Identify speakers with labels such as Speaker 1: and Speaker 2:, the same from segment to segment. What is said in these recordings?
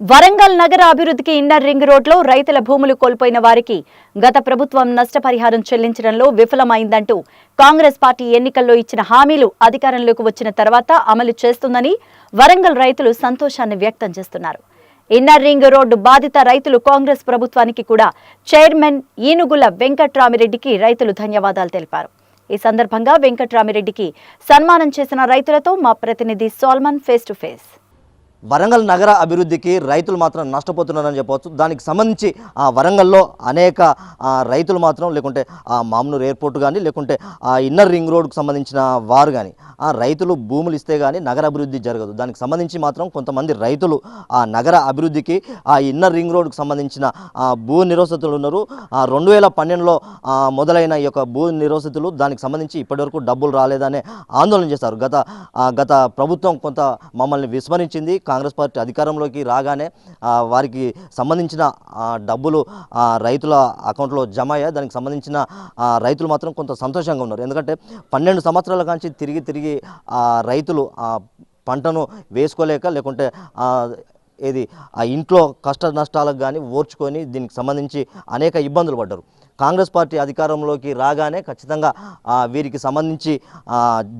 Speaker 1: వరంగల్ నగర అభివృద్ధికి inner ring రోడ్లో రైతుల భూములు కోల్పోయిన వారికి గత ప్రభుత్వం నష్టపరిహారం చెల్లించడంలో విఫలమైందంటూ కాంగ్రెస్ పార్టీ ఎన్నికల్లో ఇచ్చిన హామీలు అధికారంలోకి వచ్చిన తర్వాత అమలు చేస్తుందని వరంగల్ రైతులు సంతోషాన్ని వ్యక్తం చేస్తున్నారు. ఇన్నర్ రింగ్ రోడ్డు బాధిత రైతులు కాంగ్రెస్ ప్రభుత్వానికి కూడా చైర్మన్ ఈనుగుల వెంకట్రామిరెడ్డికి రైతులు ధన్యవాదాలు తెలిపారు. ఈ సందర్భంగా వెంకట్రామిరెడ్డికి సన్మానం చేసిన రైతులతో మా ప్రతినిధి Solomon face to face.
Speaker 2: Warangal నగర అభివృద్ధికి రైతులు మాత్రం నష్టపోతున్నారని చెప్పవచ్చు. దానికి సంబంధించి ఆ వరంగల్లో అనేక రైతులు మాత్రం లేకుంటే ఆ మామూలు ఎయిర్పోర్ట్ కానీ లేకుంటే ఆ ఇన్నర్ రింగ్ రోడ్కు సంబంధించిన వారు కానీ ఆ రైతులు భూములు ఇస్తే కానీ నగర అభివృద్ధి జరగదు. దానికి సంబంధించి మాత్రం కొంతమంది రైతులు ఆ నగర అభివృద్ధికి ఆ ఇన్నర్ రింగ్ రోడ్కు సంబంధించిన ఆ భూ నిరోసతులు ఉన్నారు. ఆ రెండు వేల పన్నెండులో మొదలైన ఈ యొక్క భూ నిరోసతులు దానికి సంబంధించి ఇప్పటివరకు డబ్బులు రాలేదనే ఆందోళన చేశారు. గత గత ప్రభుత్వం కొంత మమ్మల్ని విస్మరించింది. కాంగ్రెస్ పార్టీ అధికారంలోకి రాగానే వారికి సంబంధించిన డబ్బులు రైతుల అకౌంట్లో జమ అయ్యాయి. దానికి సంబంధించిన రైతులు మాత్రం కొంత సంతోషంగా ఉన్నారు. ఎందుకంటే పన్నెండు సంవత్సరాల కాంచి తిరిగి తిరిగి రైతులు ఆ పంటను వేసుకోలేక లేకుంటే ఏది ఆ ఇంట్లో కష్ట నష్టాలకు కానీ ఓర్చుకొని దీనికి సంబంధించి అనేక ఇబ్బందులు పడ్డారు. కాంగ్రెస్ పార్టీ అధికారంలోకి రాగానే ఖచ్చితంగా వీరికి సంబంధించి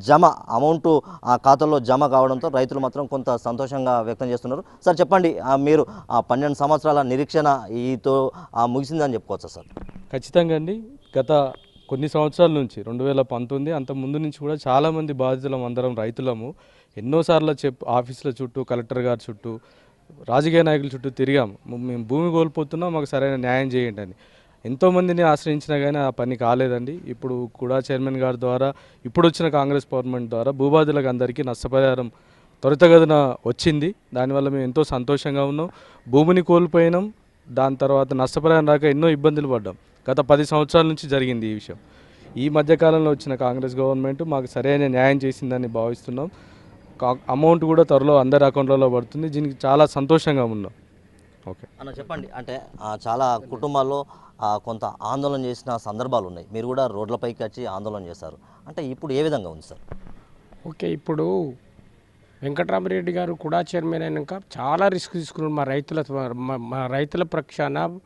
Speaker 2: జమ అమౌంట్ ఆ ఖాతాలో జమ కావడంతో రైతులు మాత్రం కొంత సంతోషంగా వ్యక్తం చేస్తున్నారు. సార్ చెప్పండి మీరు ఆ పన్నెండు సంవత్సరాల నిరీక్షణ ఈతో ముగిసిందని చెప్పుకోవచ్చా సార్?
Speaker 3: ఖచ్చితంగా అండి. గత కొన్ని సంవత్సరాల నుంచి రెండు వేల పంతొమ్మిది అంత ముందు నుంచి కూడా చాలామంది బాధితులం అందరం రైతులము. ఎన్నోసార్లు చెప్ ఆఫీసుల చుట్టూ కలెక్టర్ గారి చుట్టూ రాజకీయ నాయకుల చుట్టూ తిరిగాము. మేము భూమి కోల్పోతున్నాం మాకు సరైన న్యాయం చేయండి అని. ఎంతోమందిని ఆశ్రయించినా కానీ ఆ పని కాలేదండి. ఇప్పుడు కూడా చైర్మన్ గారి ద్వారా ఇప్పుడు వచ్చిన కాంగ్రెస్ గవర్నమెంట్ ద్వారా భూబాధులకు అందరికీ నష్టపరిహారం త్వరితగతిన వచ్చింది. దానివల్ల మేము ఎంతో సంతోషంగా ఉన్నాం. భూమిని కోల్పోయినాం. దాని తర్వాత నష్టపరిహారం రాక ఎన్నో ఇబ్బందులు పడ్డాం. గత పది సంవత్సరాల నుంచి జరిగింది ఈ విషయం. ఈ మధ్యకాలంలో వచ్చిన కాంగ్రెస్ గవర్నమెంట్ మాకు సరైన న్యాయం చేసిందని భావిస్తున్నాం. కా- అమౌంట్ కూడా త్వరలో అందరి అకౌంట్లలో పడుతుంది. దీనికి చాలా సంతోషంగా ఉన్నాం. ఓకే.
Speaker 2: అన్న చెప్పండి. అంటే చాలా కుటుంబాల్లో కొంత ఆందోళన చేసిన సందర్భాలు ఉన్నాయి మీరు కూడా రోడ్లపైకి వచ్చి ఆందోళన చేశారు. అంటే ఇప్పుడు ఏ విధంగా ఉంది సార్?
Speaker 4: ఓకే ఇప్పుడు వెంకటరామరెడ్డి గారు కూడా చైర్మన్ అయినాక చాలా రిస్క్ తీసుకున్నారు. మా రైతుల మా- రైతుల పక్షాన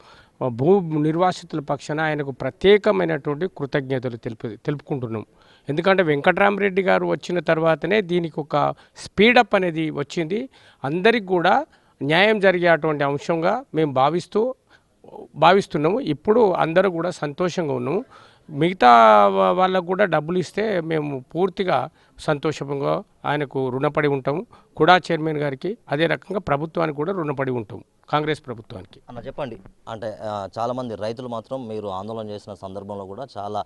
Speaker 4: భూ నిర్వాసితుల పక్షాన ఆయనకు ప్రత్యేకమైనటువంటి కృతజ్ఞతలు తెలుపు తెలుపుకుంటున్నాం. ఎందుకంటే వెంకటరామరెడ్డి గారు వచ్చిన తర్వాతనే దీనికి ఒక స్పీడప్ అనేది వచ్చింది. అందరికి కూడా న్యాయం జరిగేటువంటి అంశంగా మేము భావిస్తూ భావిస్తున్నాము. ఇప్పుడు అందరూ కూడా సంతోషంగా ఉన్నాము. మిగతా వాళ్ళకు కూడా డబ్బులు ఇస్తే మేము పూర్తిగా సంతోషంగా ఆయనకు రుణపడి ఉంటాము. కూడా చైర్మన్ గారికి అదే రకంగా ప్రభుత్వానికి కూడా రుణపడి ఉంటాము. కాంగ్రెస్ ప్రభుత్వానికి.
Speaker 2: అన్న చెప్పండి. అంటే చాలామంది రైతులు మాత్రం మీరు ఆందోళన చేసిన సందర్భంలో కూడా చాలా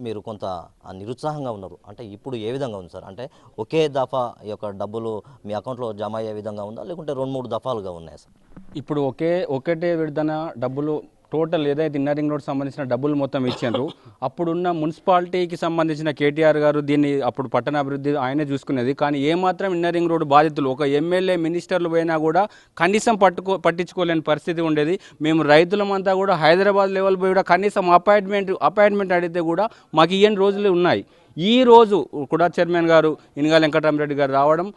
Speaker 2: మీరు కొంత నిరుత్సాహంగా ఉన్నారు. అంటే ఇప్పుడు ఏ విధంగా ఉంది సార్? అంటే ఒకే దఫా ఈ యొక్క డబ్బులు మీ అకౌంట్లో జమ అయ్యే విధంగా ఉందా? లేకుంటే రెండు మూడు దఫాలుగా ఉన్నాయా సార్?
Speaker 5: ఇప్పుడు ఒకే ఒకటే విడతన డబ్బులు టోటల్ ఏదైతే ఇన్నర్ రింగ్ రోడ్ సంబంధించిన డబ్బులు మొత్తం ఇచ్చారు అప్పుడున్న మున్సిపాలిటీకి సంబంధించిన కేటీఆర్ గారు దీన్ని అప్పుడు పట్టణాభివృద్ధి ఆయనే చూసుకునేది. కానీ ఏమాత్రం ఇన్నర్ రింగ్ రోడ్ బాధితులు ఒక ఎమ్మెల్యే మినిస్టర్లు పోయినా కూడా కనీసం పట్టుకో పట్టించుకోలేని పరిస్థితి ఉండేది. మేము రైతులమంతా కూడా హైదరాబాద్ లెవెల్ పోయి కూడా కనీసం అపాయింట్మెంట్ అపాయింట్మెంట్ అడిగితే కూడా మాకు ఇయ్యని రోజులు ఉన్నాయి. ఈ రోజు కూడా చైర్మన్ గారు ఇనగాల వెంకటరామరెడ్డి గారు రావడం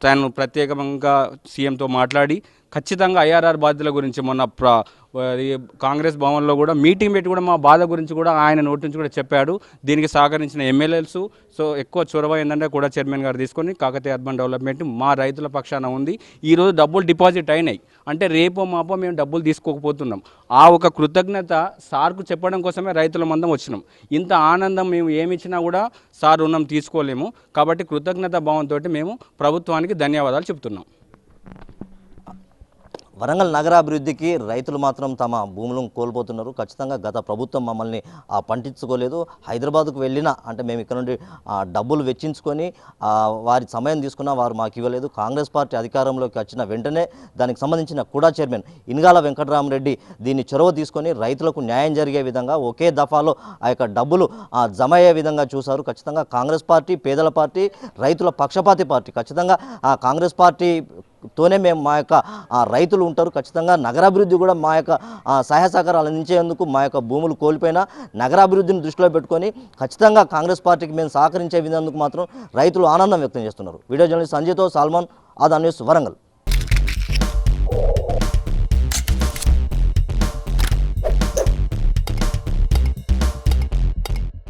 Speaker 5: తాను ప్రత్యేకంగా సీఎంతో మాట్లాడి ఖచ్చితంగా ఐఆర్ఆర్ బాధ్యతల గురించి మొన్న ప్ర కాంగ్రెస్ భవన్లో కూడా మీటింగ్ పెట్టి కూడా మా బాధ గురించి కూడా ఆయన నోటి నుంచి కూడా చెప్పాడు. దీనికి సహకరించిన ఎమ్మెల్యేలు సో ఎక్కువ చొరవ ఏంటంటే కూడా చైర్మన్ గారు తీసుకొని కాకతీయ అర్బన్ డెవలప్మెంట్ మా రైతుల పక్షాన ఉంది. ఈరోజు డబ్బులు డిపాజిట్ అయినాయి. అంటే రేపో మాపో మేము డబ్బులు తీసుకోకపోతున్నాం. ఆ ఒక కృతజ్ఞత సార్కు చెప్పడం కోసమే రైతుల మందం వచ్చినాం. ఇంత ఆనందం మేము ఏమి ఇచ్చినా కూడా సార్ రుణం తీసుకోలేము. కాబట్టి కృతజ్ఞత భావంతో మేము ప్రభుత్వానికి ధన్యవాదాలు చెప్తున్నాం.
Speaker 2: వరంగల్ నగరాభివృద్ధికి రైతులు మాత్రం తమ భూములను కోల్పోతున్నారు. ఖచ్చితంగా గత ప్రభుత్వం మమ్మల్ని ఆ, పంటించుకోలేదు హైదరాబాద్కు వెళ్ళినా అంటే మేము ఇక్కడ నుండి డబ్బులు వెచ్చించుకొని వారి సమయం తీసుకున్నా వారు మాకు ఇవ్వలేదు. కాంగ్రెస్ పార్టీ అధికారంలోకి వచ్చిన వెంటనే దానికి సంబంధించిన కూడా చైర్మన్ ఇన్గాల వెంకటరామరెడ్డి దీన్ని చొరవ తీసుకొని రైతులకు న్యాయం జరిగే విధంగా ఒకే దఫాలో ఆ యొక్క డబ్బులు జమ అయ్యే విధంగా చూశారు. ఖచ్చితంగా కాంగ్రెస్ పార్టీ పేదల పార్టీ రైతుల పక్షపాతి పార్టీ. ఖచ్చితంగా ఆ కాంగ్రెస్ పార్టీ తోనే మేము మా యొక్క రైతులు ఉంటారు. ఖచ్చితంగా నగరాభివృద్ధి కూడా మా యొక్క సహాయ సహకారాలు అందించేందుకు మా యొక్క భూములు కోల్పోయినా నగరాభివృద్ధిని దృష్టిలో పెట్టుకొని ఖచ్చితంగా కాంగ్రెస్ పార్టీకి మేము సహకరించే విధందుకు మాత్రం రైతులు ఆనందం వ్యక్తం చేస్తున్నారు. వీడియో జర్నలిస్ట్ సంజయ్తో సాల్మాన్ ఆదా న్యూస్ వరంగల్.